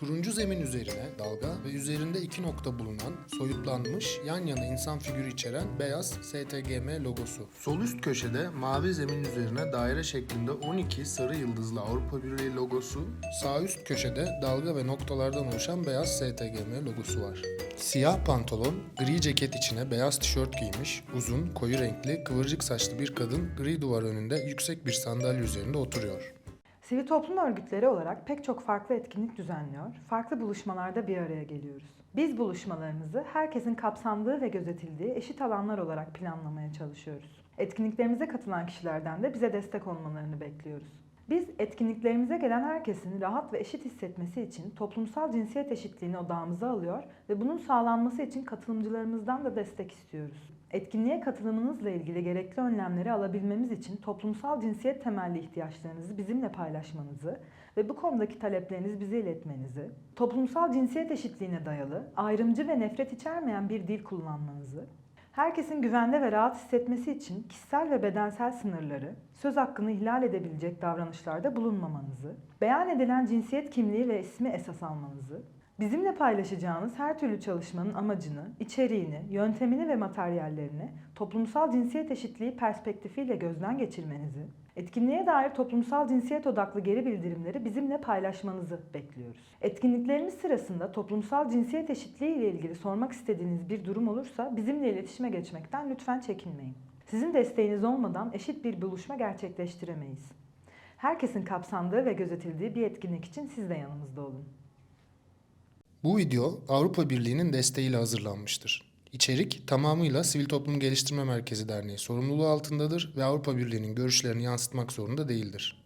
Turuncu zemin üzerine dalga ve üzerinde iki nokta bulunan soyutlanmış yan yana insan figürü içeren beyaz STGM logosu. Sol üst köşede mavi zemin üzerine daire şeklinde 12 sarı yıldızlı Avrupa Birliği logosu, sağ üst köşede dalga ve noktalardan oluşan beyaz STGM logosu var. Siyah pantolon, gri ceket içine beyaz tişört giymiş, uzun, koyu renkli, kıvırcık saçlı bir kadın gri duvar önünde yüksek bir sandalye üzerinde oturuyor. Sivil toplum örgütleri olarak pek çok farklı etkinlik düzenliyor, farklı buluşmalarda bir araya geliyoruz. Biz buluşmalarımızı herkesin kapsandığı ve gözetildiği eşit alanlar olarak planlamaya çalışıyoruz. Etkinliklerimize katılan kişilerden de bize destek olmalarını bekliyoruz. Biz etkinliklerimize gelen herkesin rahat ve eşit hissetmesi için toplumsal cinsiyet eşitliğini odağımıza alıyor ve bunun sağlanması için katılımcılarımızdan da destek istiyoruz. Etkinliğe katılımınızla ilgili gerekli önlemleri alabilmemiz için toplumsal cinsiyet temelli ihtiyaçlarınızı bizimle paylaşmanızı ve bu konudaki taleplerinizi bize iletmenizi, toplumsal cinsiyet eşitliğine dayalı, ayrımcı ve nefret içermeyen bir dil kullanmanızı, herkesin güvende ve rahat hissetmesi için kişisel ve bedensel sınırları, söz hakkını ihlal edebilecek davranışlarda bulunmamanızı, beyan edilen cinsiyet kimliği ve ismi esas almanızı, Bizimle paylaşacağınız her türlü çalışmanın amacını, içeriğini, yöntemini ve materyallerini toplumsal cinsiyet eşitliği perspektifiyle gözden geçirmenizi, etkinliğe dair toplumsal cinsiyet odaklı geri bildirimleri bizimle paylaşmanızı bekliyoruz. Etkinliklerimiz sırasında toplumsal cinsiyet eşitliği ile ilgili sormak istediğiniz bir durum olursa bizimle iletişime geçmekten lütfen çekinmeyin. Sizin desteğiniz olmadan eşit bir buluşma gerçekleştiremeyiz. Herkesin kapsandığı ve gözetildiği bir etkinlik için siz de yanımızda olun. Bu video Avrupa Birliği'nin desteğiyle hazırlanmıştır. İçerik tamamıyla Sivil Toplum Geliştirme Merkezi Derneği sorumluluğu altındadır ve Avrupa Birliği'nin görüşlerini yansıtmak zorunda değildir.